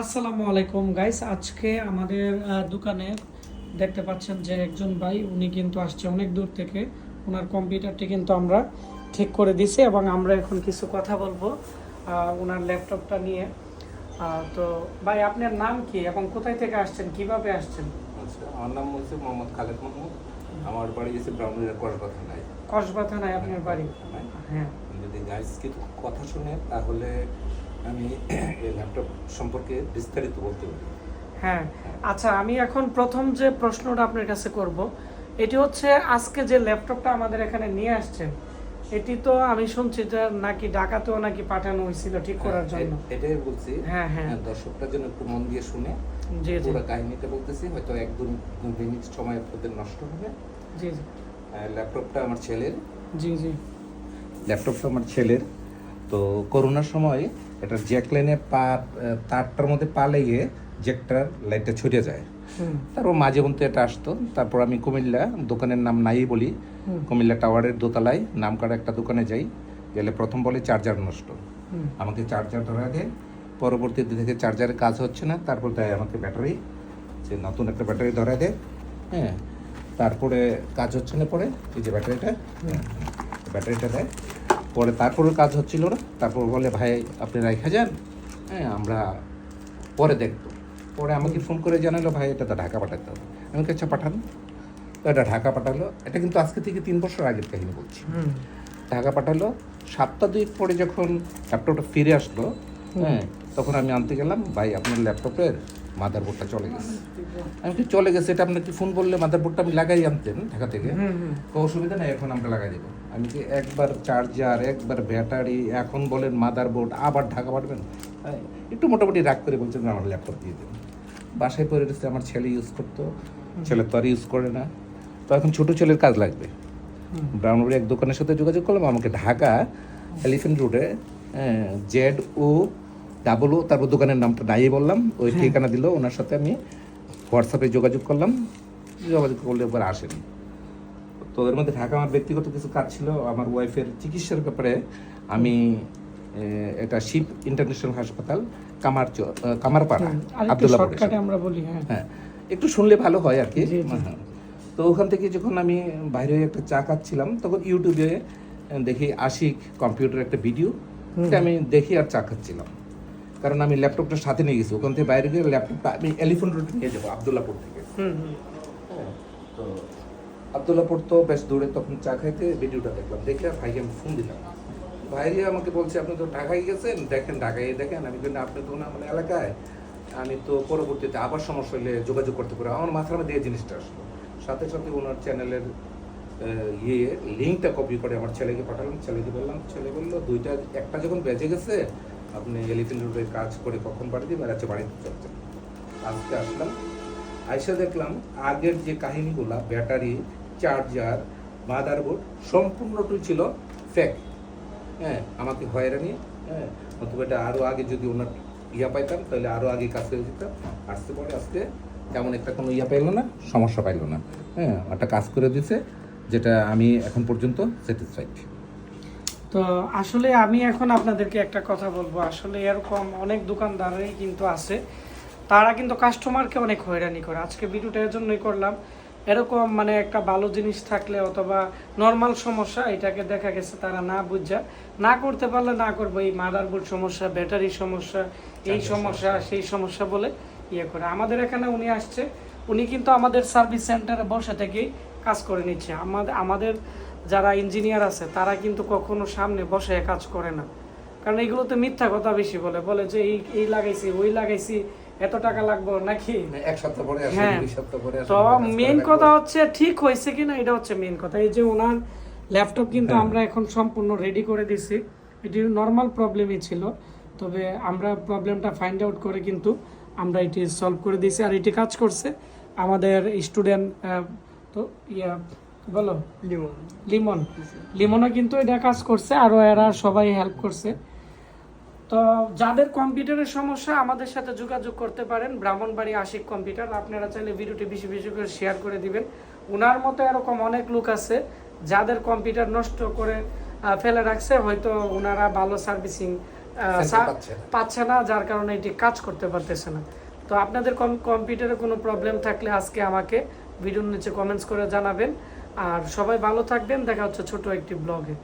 আসসালামু আলাইকুম গাইস আজকে আমাদের দোকানে দেখতে পাচ্ছেন যে একজন ভাই উনি কিন্তু আসছে অনেক দূর থেকে। ওনার কম্পিউটারটি কিন্তু আমরা ঠিক করে দিছি এবং আমরা এখন কিছু কথা বলব ওনার ল্যাপটপটা নিয়ে। তো ভাই আপনার নাম কি এবং কোথায় থেকে আসছেন? কীভাবে আসছেন? আচ্ছা আমার নাম হচ্ছে মোহাম্মদ খালেদ মাহমুদ আমার বাড়ি গেছে ব্রাহ্মণের কথা নাই কসবা থানায় আপনার বাড়ি? হ্যাঁ। যদি গাইস কিছু কথা শুনে তাহলে আমি এই ল্যাপটপ সম্পর্কে বিস্তারিত বলতে পারি। হ্যাঁ। আচ্ছা আমি এখন প্রথম যে প্রশ্নটা আপনার কাছে করব এটি হচ্ছে আজকে যে ল্যাপটপটা আমাদের এখানে নিয়ে আসছেন এটি তো আমি শুনছি যে নাকি ঢাকাতেও নাকি পাঠানো হয়েছিল ঠিক করার জন্য। এটাই বলছি। হ্যাঁ, হ্যাঁ। দর্শকটার জন্য একটু মন দিয়ে শুনে জি জি। পুরো কাহিনীটা বলতেছি হয়তো এক দু মিনিট সময় আপনাদের নষ্ট হবে। জি জি। ল্যাপটপটা আমার ছেলের। জি জি। ল্যাপটপটা আমার ছেলের। তো করোনার সময় এটা জ্যাক লাইনে পা তারটার মধ্যে পা লেগে জ্যাকটার লাইটটা ছড়িয়ে যায়। তারপর মাঝে মধ্যে এটা আসতো। তারপর আমি কুমিল্লা দোকানের নাম নাই বলি। কুমিল্লা টাওয়ারের দোতলায় নাম করা একটা দোকানে যাই গেলে প্রথম বলে চার্জার নষ্ট। আমাকে চার্জার ধরা দেয়। পরবর্তীতে দেখে চার্জারের কাজ হচ্ছে না। তারপর দেয় আমাকে ব্যাটারি যে নতুন একটা ব্যাটারি ধরা দেয়। হ্যাঁ তারপরে কাজ হচ্ছে না পরে এই যে ব্যাটারিটা হ্যাঁ, ব্যাটারিটা দেয়। পরে তারপরে কাজ হচ্ছিল না। তারপর বলে ভাই আপনি রেখে যান। হ্যাঁ আমরা পরে দেখব। পরে আমাকে ফোন করে জানালো ভাই এটা তো ঢাকা পাঠাতে হবে। আমি বলছি, আচ্ছা পাঠান। তো এটা ঢাকা পাঠালো। এটা কিন্তু আজকে থেকে তিন বছর আগের কাহিনী বলছি। ঢাকা পাঠালো। সপ্তাহ দুই পরে যখন ল্যাপটপটা ফিরে আসলো হ্যাঁ তখন আমি আনতে গেলাম ভাই আপনার ল্যাপটপের মাদারবোর্ডটা চলে গেছে। আমি কি চলে গেছে এটা আপনাকে ফোন করলে মাদারবোর্ডটা আমি লাগাই আনতেন ঢাকা থেকে? কোনো অসুবিধা নেই এখন আমরা লাগাই দেবো। আমি কি একবার চার্জার একবার ব্যাটারি এখন বলেন মাদারবোর্ড আবার ঢাকা পাঠাবেন? একটু মোটামুটি রাগ করে বলছেন আমার ল্যাপটপ দিয়ে দেবেন বাসায় পরে রয়েছে আমার ছেলে ইউজ করতো। ছেলে তো আর ইউজ করে না। তো এখন ছোটো ছেলের কাজ লাগবে। হুম। ব্রাউনবাড়ি এক দোকানের সাথে যোগাযোগ করলাম আমাকে ঢাকা এলিফেন্ট রোডে জেড ও ডাবল ও তারপর দোকানের নামটা নাই বললাম ওই ঠিকানা দিল ওনার সাথে আমি হোয়াটসঅ্যাপে যোগাযোগ করলাম যোগাযোগ করলে এবার আসেন। তো ওদের মধ্যে ঢাকা আমার ব্যক্তিগত কিছু কাজ ছিল আমার ওয়াইফের চিকিৎসার ব্যাপারে আমি এটা শিব ইন্টারন্যাশনাল হাসপাতাল কামার কামারপাড়া আব্দুল্লাহ আমরা বলি হ্যাঁ। হ্যাঁ একটু শুনলে ভালো হয় আর কি। হ্যাঁ। তো ওখান থেকে যখন আমি বাইরে একটা চা খাচ্ছিলাম তখন ইউটিউবে দেখি আশিক কম্পিউটার একটা ভিডিও আমি দেখি আর চা খাচ্ছিলাম। কারণ আমি ল্যাপটপটা সাথে নিয়ে গেছি ওখান থেকে বাইরে গিয়ে ল্যাপটপটা আমি এলিফেন্ট রোড নিয়ে যাব আবদুল্লাপুর থেকে। হ্যাঁ, তো আবদুল্লাপুর তো বেশ দূরে তখন চা খাইতে ভিডিওটা দেখলাম দেখে ভাইকে আমি ফোন দিলাম। ভাইরে আমাকে বলছে আপনি তো ঢাকায় গেছেন? দেখেন ঢাকায় দেখেন আমি কিন্তু আপনি তো না মানে এলাকায়। আমি তো পরবর্তীতে আবার সমস্যা হলে যোগাযোগ করতে পারি। আমার মাথার মধ্যে এই জিনিসটা আসলো। সাথে সাথে ওনার চ্যানেলের ইয়ে লিঙ্কটা কপি করে আমার ছেলেকে পাঠালাম। ছেলেকে বললাম ছেলে বলল দুইটা একটা যখন বেজে গেছে আপনি এলিফেন্ট রোডে কাজ করে কখন বাড়ি দিবেন? আচ্ছা বাড়িতে চলছেন আজকে আসলাম। আইসা দেখলাম আগের যে কাহিনীগুলা, ব্যাটারি, চার্জার, মাদারবোর্ড, সম্পূর্ণটাই ছিল ফেক হ্যাঁ আমাকে হয়রানি হ্যাঁ অথবা এটা আরও আগে যদি ওনার ইয়া পাইতাম, তাহলে আরও আগে কাজ করে দিতাম। আসতে পরে আজকে, তেমন একটা কোনো ইয়া পাইলো না, সমস্যা পাইলো না। হ্যাঁ একটা কাজ করে দিছে, যেটা আমি এখন পর্যন্ত স্যাটিসফাইড তো আসলে আমি এখন আপনাদেরকে একটা কথা বলব। আসলে এরকম অনেক দোকানদারই কিন্তু আছে। তারা কিন্তু কাস্টমারকে অনেক হয়রানি করে। আজকে ভিডিওটা এর জন্যই করলাম। এরকম মানে একটা ভালো জিনিস থাকলে অথবা নর্মাল সমস্যা এটাকে দেখা গেছে তারা না বুঝা। না করতে পারলে না করব এই মাদারবোর্ড সমস্যা ব্যাটারি সমস্যা এই সমস্যা সেই সমস্যা বলে ইয়ে করে। আমাদের এখানে উনি আসছে। উনি কিন্তু আমাদের সার্ভিস সেন্টারে বসে থেকেই কাজ করে নিচ্ছে। আমাদের আমাদের যারা ইঞ্জিনিয়ার আছে তারা কিন্তু কখনো সামনে বসে কাজ করে না। কারণ এগুলোতে মিথ্যা কথা বেশি বলে বলে যে এই এই লাগাইছি ওই লাগাইছি এত টাকা লাগবে নাকি? এক সপ্তাহ পরে হ্যাঁ। তো মেন কথা হচ্ছে ঠিক হয়েছে কিনা এটা হচ্ছে মেন কথা। এই যে ওনার ল্যাপটপ কিন্তু হ্যাঁ। আমরা এখন সম্পূর্ণ রেডি করে দিছি। এটি নর্মাল প্রবলেমই ছিল তবে আমরা প্রবলেমটা ফাইন্ড আউট করে কিন্তু আমরা এটি সলভ করে দিয়েছি। আর এটি কাজ করছে আমাদের স্টুডেন্ট তো ইয়া বলো। লিমন। লিমন। লিমনও কিন্তু এটা কাজ করছে আরও এরা সবাই হেল্প করছে। তো যাদের কম্পিউটারের সমস্যা আমাদের সাথে যোগাযোগ করতে পারেন। ব্রাহ্মণবাড়ি আশিক কম্পিউটার। আপনারা চাইলে ভিডিওটি বেশি বেশি করে শেয়ার করে দিবেন। ওনার মতো এরকম অনেক লোক আছে যাদের কম্পিউটার নষ্ট করে ফেলে রাখছে। হয়তো ওনারা ভালো সার্ভিসিং পাচ্ছে না। যার কারণে এটি কাজ করতে পারতেছে না। তো আপনাদের কম- কম্পিউটারে কোনো প্রবলেম থাকলে আজকে আমাকে ভিডিওর নিচে কমেন্টস করে জানাবেন। আর সবাই ভালো থাকবেন। দেখা হচ্ছে ছোট একটি ব্লগে